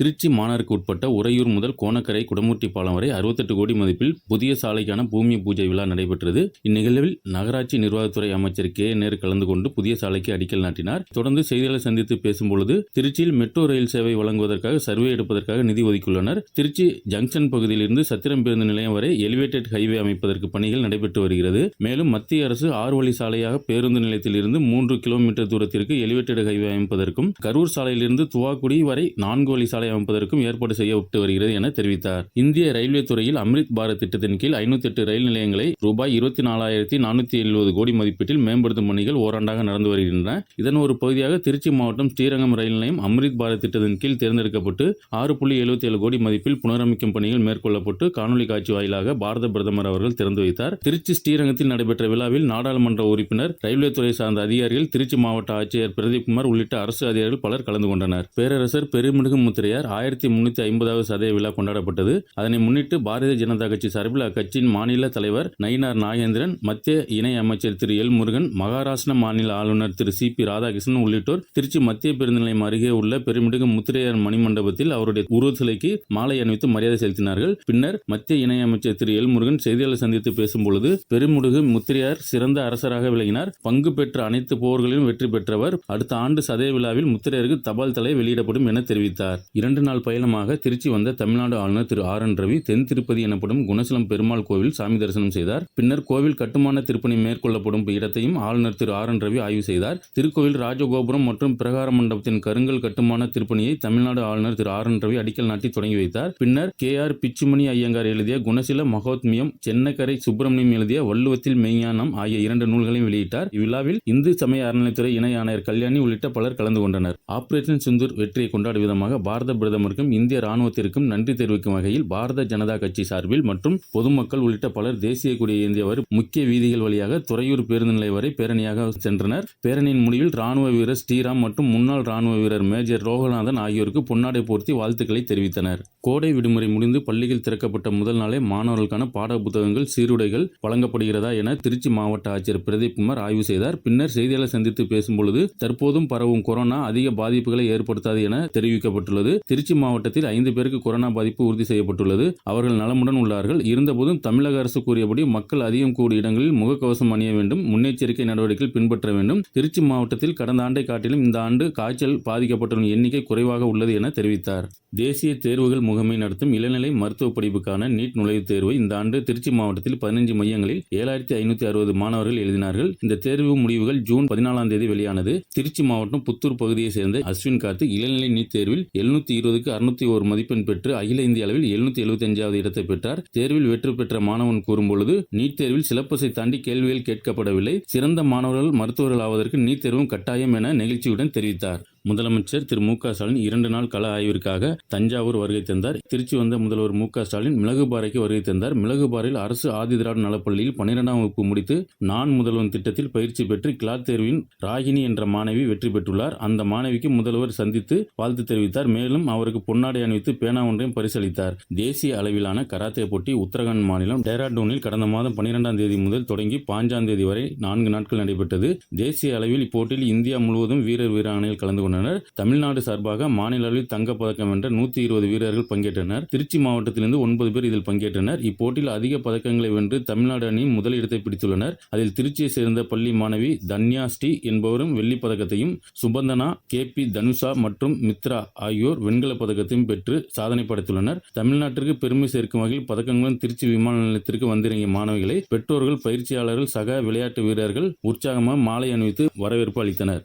திருச்சி மாநகருக்கு உட்பட்ட உறையூர் முதல் கோணக்கரை குடமூர்த்தி பாலம் வரை அறுபத்தெட்டு கோடி மதிப்பில் புதிய சாலைக்கான பூமி பூஜை விழா நடைபெற்றது. இந்நிகழ்வில் நகராட்சி நிர்வாகத்துறை அமைச்சர் கே. நேரு கலந்து கொண்டு புதிய சாலைக்கு அடிக்கல் நாட்டினார். தொடர்ந்து செய்தியாளர் சந்தித்து பேசும்பொழுது திருச்சியில் மெட்ரோ ரயில் சேவை வழங்குவதற்காக சர்வே எடுப்பதற்காக நிதி ஒதுக்கியுள்ளனர். திருச்சி ஜங்ஷன் பகுதியிலிருந்து சத்திரம் பேருந்து நிலையம் வரை எலிவேட்டட் ஹைவே அமைப்பதற்கு பணிகள் நடைபெற்று வருகிறது. மேலும் மத்திய அரசு ஆறு வழி சாலையாக பேருந்து நிலையத்தில் இருந்து மூன்று கிலோமீட்டர் தூரத்திற்கு எலிவேட்டட் ஹைவே அமைப்பதற்கும் கரூர் சாலையிலிருந்து துவாக்குடி வரை நான்கு வழி சாலை அமைப்பதற்கும் ஏற்பாடு செய்யப்பட்டு வருகிறது என தெரிவித்தார். இந்திய ரயில்வே துறையில் அம்ரித் பாரத் திட்டத்தின் கீழ் ஐநூத்தி எட்டு ரயில் நிலையங்களை ரூபாய் இருபத்தி நாலாயிரத்தி நானூத்தி எழுபது கோடி மதிப்பீட்டில் மேம்படுத்தும் பணிகள் ஓராண்டாக நடந்து வருகின்றன. இதன் ஒரு பகுதியாக திருச்சி மாவட்டம் ஸ்ரீரங்கம் ரயில் நிலையம் அம்ரித் பாரத் திட்டத்தின் கீழ் தேர்ந்தெடுக்கப்பட்டு ஆறு புள்ளி எழுபத்தி ஏழு கோடி மதிப்பில் புனரமைக்கும் பணிகள் மேற்கொள்ளப்பட்டு காணொலி காட்சி வாயிலாக பாரத பிரதமர் அவர்கள் திறந்து வைத்தார். திருச்சி ஸ்ரீரங்கத்தில் நடைபெற்ற விழாவில் நாடாளுமன்ற உறுப்பினர் ரயில்வே துறை சார்ந்த அதிகாரிகள் திருச்சி மாவட்ட ஆட்சியர் பிரதீப்குமார் உள்ளிட்ட அரசு அதிகாரிகள் பலர் கலந்து கொண்டனர். பேரரசர் பெருமிடுகு முத்திரையார் ஆயிரத்தி முன்னூத்தி ஐம்பதாவது சதய விழா கொண்டாடப்பட்டது. அதனை முன்னிட்டு பாரதிய ஜனதா கட்சி சார்பில் அக்கட்சியின் மாநில தலைவர் நயினார் நாகேந்திரன் மத்திய இணை அமைச்சர் திரு எல் முருகன் மகாராஷ்டிர மாநில ஆளுநர் திரு சி பி ராதாகிருஷ்ணன் உள்ளிட்டோர் திருச்சி மத்திய பேருந்து நிலையம் அருகே உள்ள பெருமிடுகு முத்திரையார் மணிமண்டபத்தில் அவருடைய உருவ சிலைக்கு மாலை அணிவித்து மரியாதை செலுத்தினார்கள். பின்னர் மத்திய இணை அமைச்சர் திரு எல் முருகன் செய்தியாளர் சந்தித்து பேசும்பொழுது பெருமுடுகு முத்திரையார் சிறந்த அரசராக விளங்கினார். பங்கு பெற்ற அனைத்து போர்களிலும் வெற்றி பெற்றவர். அடுத்த ஆண்டு சதய விழாவில் முத்திரையருக்கு தபால் தலை வெளியிடப்படும் என தெரிவித்தார். இரண்டு நாள் பயணமாக திருச்சி வந்த தமிழ்நாடு ஆளுநர் திரு ஆர் என் ரவி தென் திருப்பதி எனப்படும் குணசலம் பெருமாள் கோவில் சாமி தரிசனம் செய்தார். பின்னர் கோவில் கட்டுமான திருப்பணி மேற்கொள்ளப்படும் இடத்தையும் ஆளுநர் திரு ஆர் என் ரவி ஆய்வு செய்தார். திருக்கோவில் ராஜகோபுரம் மற்றும் பிரகார மண்டபத்தின் கருங்கல் கட்டுமான திருப்பணியை தமிழ்நாடு ஆளுநர் திரு ஆர் என் ரவி அடிக்கல் நாட்டி தொடங்கி வைத்தார். பின்னர் கே ஆர் பிச்சுமணி ஐயங்கார் எழுதிய குணசில மகோத்மியம் சென்னக்கரை சுப்பிரமணியம் எழுதிய வள்ளுவத்தில் மெய்ஞானம் ஆகிய இரண்டு நூல்களையும் வெளியிட்டார். இவ்விழாவில் இந்து சமய அறநிலைத்துறை இணை ஆணையர் கல்யாணி உள்ளிட்ட பலர் கலந்து கொண்டனர். ஆபரேஷன் சிந்தூர் வெற்றியை கொண்டாடும் விதமாக பாரத பிரதமருக்கும் இந்திய ராணுவத்திற்கும் நன்றி தெரிவிக்கும் வகையில் பாரத ஜனதா கட்சி சார்பில் மற்றும் பொதுமக்கள் உள்ளிட்ட பலர் தேசிய கொடியை ஏந்தியவர் முக்கிய வீதிகள் வழியாக துறையூர் பேருந்து நிலை வரை பேரணியாக சென்றனர். பேரணியின் முடிவில் ராணுவ வீரர் ஸ்ரீராம் மற்றும் முன்னாள் ராணுவ வீரர் மேஜர் ரோகநாதன் ஆகியோருக்கு பொன்னாடை போர்த்தி வாழ்த்துக்களை தெரிவித்தனர். கோடை விடுமுறை முடிந்து பள்ளிகள் திறக்கப்பட்ட முதல் நாளே மாணவர்களுக்கான பாட புத்தகங்கள் சீருடைகள் வழங்கப்படுகிறதா என திருச்சி மாவட்ட ஆட்சியர் பிரதீப் குமார் ஆய்வு செய்தார். பின்னர் செய்தியாளர் சந்தித்து பேசும்பொழுது தற்போதும் பரவும் கொரோனா அதிக பாதிப்புகளை ஏற்படுத்தாது என தெரிவிக்கப்பட்டுள்ளது. திருச்சி மாவட்டத்தில் ஐந்து பேருக்கு கொரோனா பாதிப்பு உறுதி செய்யப்பட்டுள்ளது. அவர்கள் நலமுடன் உள்ளார்கள். இருந்தபோதும் தமிழக அரசு கூறியபடி மக்கள் அதிகம் கூடிய இடங்களில் முகக்கவசம் அணிய வேண்டும். முன்னெச்சரிக்கை நடவடிக்கைகள் பின்பற்ற வேண்டும். திருச்சி மாவட்டத்தில் கடந்த ஆண்டை காட்டிலும் இந்த ஆண்டு காய்ச்சல் பாதிக்கப்பட்டவர்களின் எண்ணிக்கை குறைவாக உள்ளது என தெரிவித்தார். தேசிய தேர்வுகள் முகமை நடத்தும் இளநிலை மருத்துவ படிப்புக்கான நீட் நுழைவுத் தேர்வை இந்த ஆண்டு திருச்சி மாவட்டத்தில் பதினஞ்சு மையங்களில் ஏழாயிரத்தி ஐநூத்தி அறுபது மாணவர்கள் எழுதினார்கள். இந்த தேர்வு முடிவுகள் ஜூன் பதினாலாம் தேதி வெளியானது. திருச்சி மாவட்டம் புத்தூர் பகுதியைச் சேர்ந்த அஸ்வின் கார்த்திக் இளநிலை நீட் தேர்வில் எழுநூத்தி இருபதுக்கு அறுநூத்தி ஒரு மதிப்பெண் பெற்று அகில இந்திய அளவில் எழுநூத்தி எழுபத்தி அஞ்சாவது இடத்தை பெற்றார். தேர்வில் வெற்றி பெற்ற மாணவன் கூறும்பொழுது நீட் தேர்வில் சிலப்பஸை தாண்டி கேள்விகள் கேட்கப்படவில்லை. சிறந்த மாணவர்கள் மருத்துவர்கள் ஆவதற்கு நீட் தேர்வும் கட்டாயம் என நெகிழ்ச்சியுடன் தெரிவித்தார். முதலமைச்சர் திரு மு க ஸ்டாலின் இரண்டு நாள் கள ஆய்விற்காக தஞ்சாவூர் வருகை தந்தார். திருச்சி வந்த முதல்வர் மு க ஸ்டாலின் மிளகுபாறைக்கு வருகை தந்தார். மிளகுபாறையில் அரசு ஆதிதிராவிட நலப்பள்ளியில் பன்னிரெண்டாம் வகுப்பு முடித்து நான் முதல்வன் திட்டத்தில் பயிற்சி பெற்று கிளாத் தேர்வின் ராகினி என்ற மாணவி வெற்றி பெற்றுள்ளார். அந்த மாணவிக்கு முதல்வர் சந்தித்து வாழ்த்து தெரிவித்தார். மேலும் அவருக்கு பொன்னாடை அணிவித்து பேனா ஒன்றையும் பரிசளித்தார். தேசிய அளவிலான கராத்தே போட்டி உத்தரகாண்ட் மாநிலம் டேராடூனில் கடந்த மாதம் பன்னிரெண்டாம் தேதி முதல் தொடங்கி பாஞ்சாம் தேதி வரை நான்கு நாட்கள் நடைபெற்றது. தேசிய அளவில் இப்போட்டியில் இந்தியா முழுவதும் வீரர் வீராங்கனைகள் கலந்து கொண்டனர். தமிழ்நாடு சார்பாக மாநில அளவில் தங்கப்பதக்கம் வென்ற நூத்தி இருபது வீரர்கள் பங்கேற்றனர். திருச்சி மாவட்டத்திலிருந்து ஒன்பது பேர் இதில் பங்கேற்றனர். இப்போட்டியில் அதிக பதக்கங்களை வென்று தமிழ்நாடு அணி முதலிடத்தை பிடித்துள்ளனர். அதில் திருச்சியை சேர்ந்த பள்ளி மாணவி தன்யா ஸ்ரீ என்பவரும் வெள்ளிப் பதக்கத்தையும் சுபந்தனா கே பி தனுஷா மற்றும் மித்ரா ஆகியோர் வெண்கலப் பதக்கத்தையும் பெற்று சாதனை படைத்துள்ளனர். தமிழ்நாட்டிற்கு பெருமை சேர்க்கும் வகையில் பதக்கங்களும் திருச்சி விமான நிலையத்திற்கு வந்திறங்கிய மாணவிகளை பெற்றோர்கள் பயிற்சியாளர்கள் சக விளையாட்டு வீரர்கள் உற்சாகமாக மாலை அணிவித்து வரவேற்பு அளித்தனர்.